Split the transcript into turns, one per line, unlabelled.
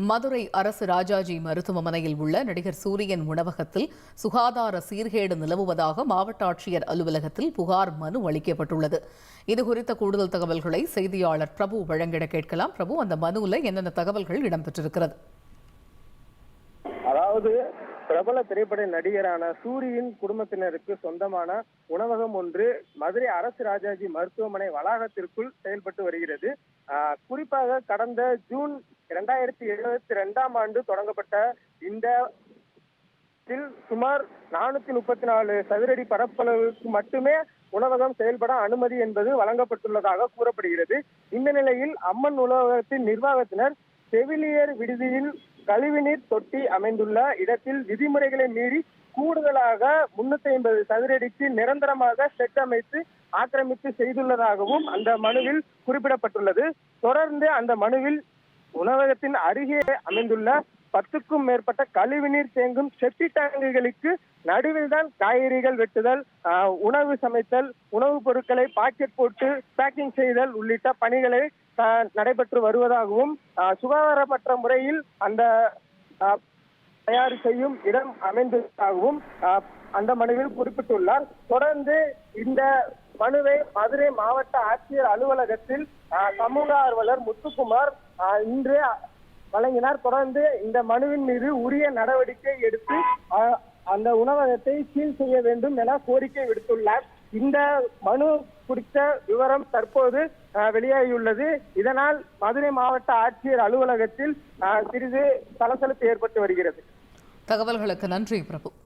மதுரை அரசு ராஜாஜி மருத்துவமனையில் உள்ள நடிகர் சூரியன் உணவகத்தில் சுகாதார சீர்கேடு நிலவுவதாக மாவட்ட ஆட்சியர் அலுவலகத்தில் புகார் மனு அளிக்கப்பட்டுள்ளது. இதுகுறித்த கூடுதல் தகவல்களை செய்தியாளர் பிரபு வழங்கிட கேட்கலாம். பிரபு அந்த மனுவில் என்னென்ன தகவல்கள் இடம்பெற்றிருக்கிறது?
அதாவது பிரபல திரைப்பட நடிகரான சூரியின் குடும்பத்தினருக்கு சொந்தமான உணவகம் ஒன்று மதுரை அரசு ராஜாஜி மருத்துவமனை வளாகத்திற்குள் செயல்பட்டு வருகிறது. ஆஹ் குறிப்பாக கடந்த ஜூன் இரண்டாயிரத்தி எழுபத்தி ரெண்டாம் ஆண்டு தொடங்கப்பட்ட இந்த சுமார் நானூத்தி முப்பத்தி நாலு சதுரடி பரப்பளவுக்கு மட்டுமே உணவகம் செயல்பட அனுமதி என்பது வழங்கப்பட்டுள்ளதாக கூறப்படுகிறது. இந்த நிலையில் அம்மன் உணவகத்தின் நிர்வாகத்தினர் செவிலியர் விடுதியில் கழிவுநீர் தொட்டி அமைந்துள்ள இடத்தில் விதிமுறைகளை மீறி கூடுதலாக முன்னூத்தி ஐம்பது சதுரடிக்கு நிரந்தரமாக செட் அமைத்து ஆக்கிரமித்து செய்துள்ளதாகவும் அந்த மனுவில் குறிப்பிடப்பட்டுள்ளது. தொடர்ந்து அந்த மனுவில் உணவகத்தின் அருகே அமைந்துள்ள பத்துக்கும் மேற்பட்ட கழிவுநீர் தேங்கும் செப்டி டேங்குகளுக்கு நடுவில் தான் காய்கறிகள் வெட்டுதல் உணவு சமைத்தல் உணவுப் பொருட்களை பாக்கெட் போட்டு பேக்கிங் செய்தல் உள்ளிட்ட பணிகளை நடைபெற்று வருவதாகவும் சுகாதாரமற்ற முறையில் அந்த தயார் செய்யும் இடம் அமைந்ததாகவும் அந்த மனுவில் குறிப்பிட்டுள்ளார். தொடர்ந்து இந்த மனுவை மதுரை மாவட்ட ஆட்சியர் அலுவலகத்தில் சமூக ஆர்வலர் முத்துக்குமார் இன்று வழங்கினார். தொடர்ந்து இந்த மனுவின் மீது உரிய நடவடிக்கை எடுத்து அந்த உணவகத்தை சீல் செய்ய வேண்டும் என கோரிக்கை விடுத்துள்ளார். இந்த மனு குறித்த விவரம் தற்போது வெளியாகியுள்ளது. இதனால் மதுரை மாவட்ட ஆட்சியர் அலுவலகத்தில் சிறிது சலசலப்பு ஏற்பட்டு வருகிறது.
தகவல்களுக்கு நன்றி பிரபு.